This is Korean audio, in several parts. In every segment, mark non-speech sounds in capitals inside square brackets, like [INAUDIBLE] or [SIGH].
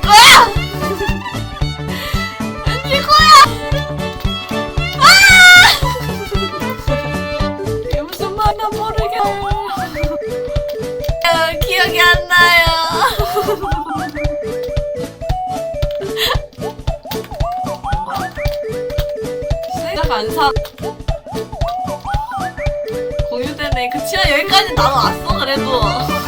될 거야! 안 될 거야! 아! 이게 무슨 말이야 모르겠어요. 아, 기억이 안 나요. 생각 안 사. 공유되네. 그치만 여기까지 나왔어 그래도.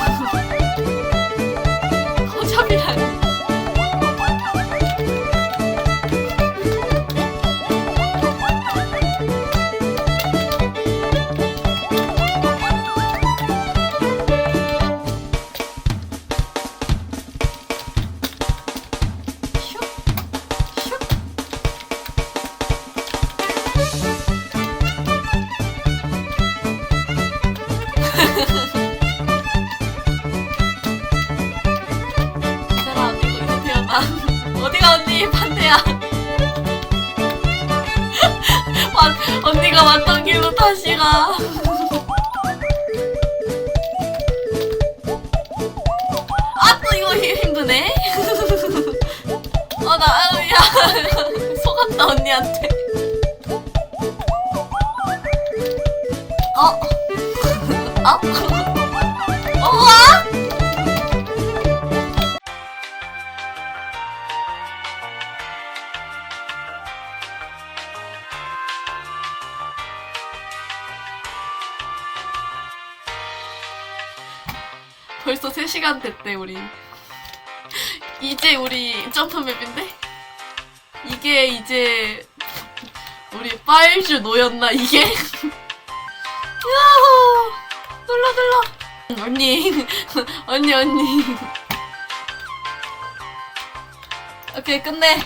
세라 언니 이거 태어나. 어디가 언니 반대야. 완- 언니가 왔던 길로 다시 가. 아 또 이거 힘- 힘드네. 어나 야 속았다 언니한테. 벌써 3시간 됐대 우리 이제 우리 점프맵인데? 이게 이제 우리 파일주 노였나 이게? 야호 눌러 눌러 언니 언니 언니 오케이 끝내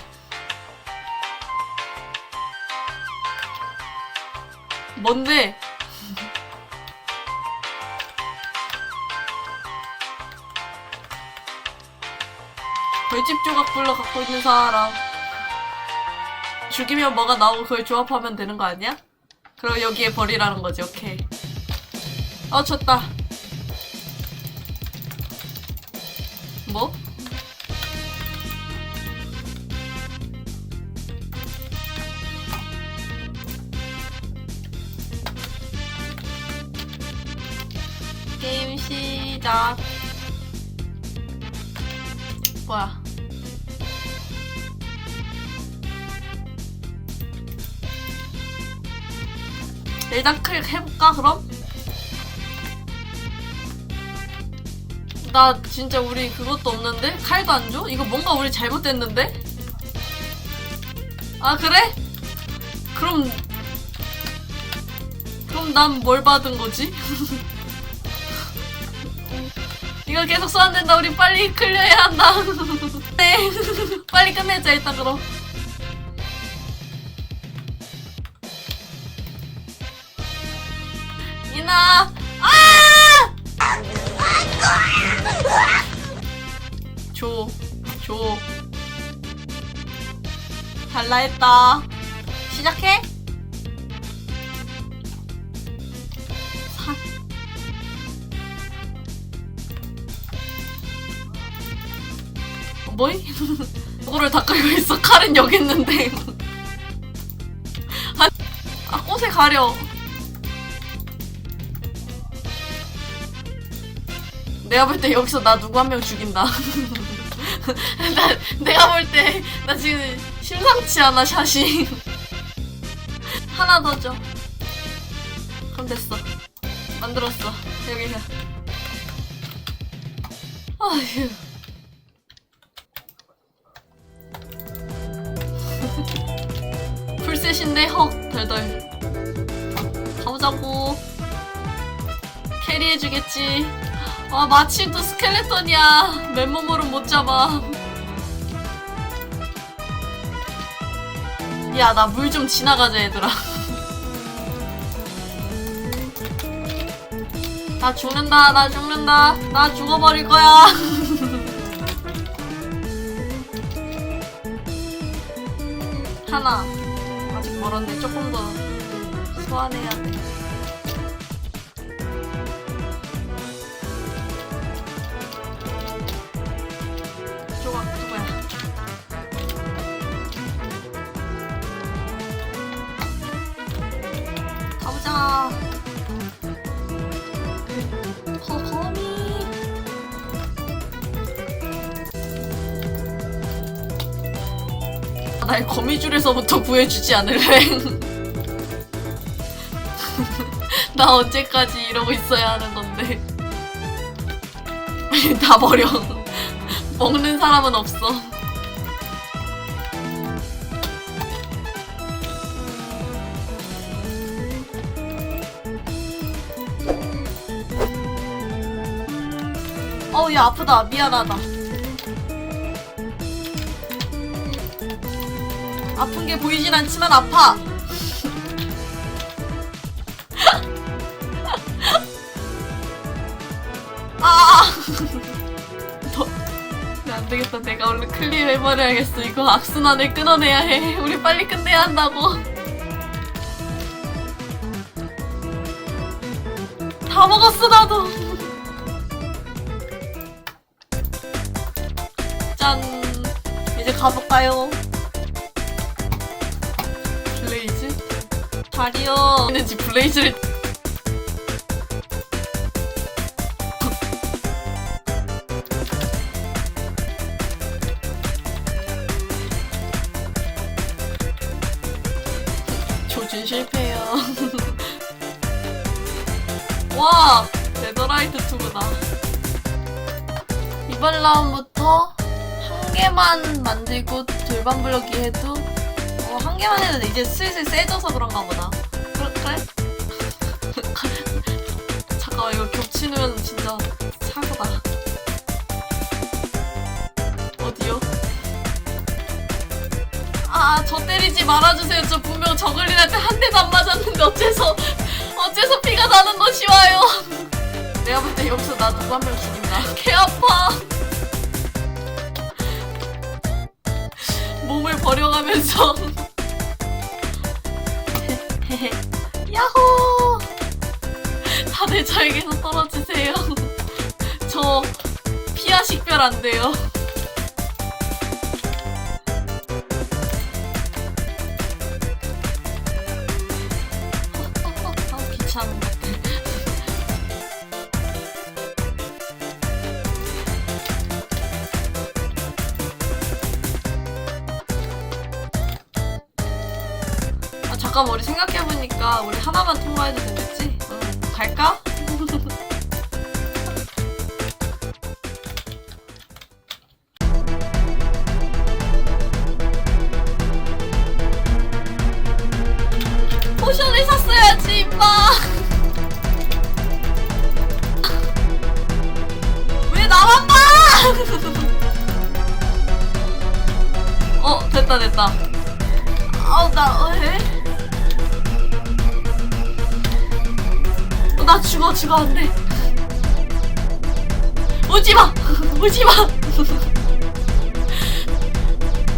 뭔데? 벌집 조각 불러 갖고 있는 사람 죽이면 뭐가 나오고 그걸 조합하면 되는 거 아니야? 그럼 여기에 벌이라는 거지 오케이 어 졌다 뭐? 게임 시작 뭐야 일단 클릭 해볼까 그럼? 나 진짜 우리 그것도 없는데? 칼도 안 줘? 이거 뭔가 우리 잘못됐는데? 아 그래? 그럼 그럼 난 뭘 받은 거지? [LAUGHS] 이거 계속 쏘안 된다 우리 빨리 클리어해야 한다 [LAUGHS] 네 [LAUGHS] 빨리 끝내자 일단 그럼 이나 아! 줘, 줘. 달라 했다. 시작해. 뭐이? 이거를 다 끌고 있어. 칼은 여기 있는데. 아, 아 꽃에 가려. 내가 볼 때 여기서 나 누구 한 명 죽인다. [LAUGHS] 나, 내가 볼 때 나 지금 심상치 않아 샷이. 하나 더 줘. 그럼 됐어. 만들었어. 여기서. 아휴. 풀셋인데 헉 덜덜. 가보자고. 캐리해주겠지. 아 마침 또 스켈레톤이야 맨몸으로 못 잡아 야 나 물 좀 지나가자 얘들아 나 죽는다 나 죽는다 나 죽어버릴 거야 [LAUGHS] 하나. 아직 멀었네. 조금 더 소환해야 돼 바다의 거미줄에서부터 구해주지 않을래? [LAUGHS] 나 언제까지 이러고 있어야 하는 건데. 다 버려. [LAUGHS] 먹는 사람은 없어. 어우, 야, 아프다. 미안하다. 아픈 게 보이진 않지만 아파. 아! 더, 네, 안 되겠다. 내가 얼른 클리어 해버려야겠어. 이거 악순환을 끊어내야 해. 우리 빨리 끝내야 한다고. 다 먹었어, 나도. 짠. 이제 가볼까요? 다리요. 있는지 블레이즈를. 조준 실패요. [LAUGHS] 와! 데더라이트 투구다. 이번 라운드부터 한 개만 만들고 돌반 블럭이 해도 어, 한 개만 해도 이제 슬슬 세져서 그런가 보다. 그래? 그래? [LAUGHS] 잠깐만 이거 겹치면 진짜 사고다. 어디요? 아, 저 때리지 말아주세요. 저 분명 저글링한테 한 대도 안 맞았는데 어째서 어째서 피가 나는 것이 와요. [LAUGHS] 내가 볼 때 여기서 나 누구 한 명 죽인다. [LAUGHS] 개 아파. 몸을 버려가면서 다들 저에게서 떨어지세요. [LAUGHS] 저 피하 식별 안 돼요. 어, 어, 어, 아 잠깐만 우리 생각해보니까 우리 하나만 통과해도 되겠지? 응 갈까? [LAUGHS] 어, 나 죽어 죽어 안돼. 오지마. 오지마.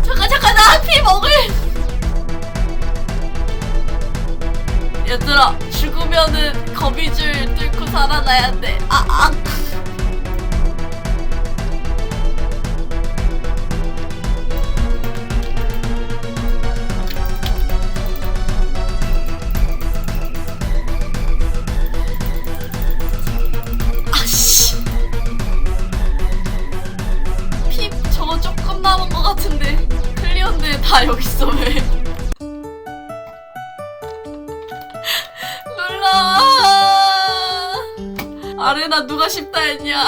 잠깐 잠깐 나 피 먹을. 얘들아 죽으면은 거미줄 뚫고 살아나야 돼. 아, 아. 아 같은데? 클리어인데 다 여기 있어 왜? 놀라 아레나 누가 쉽다 했냐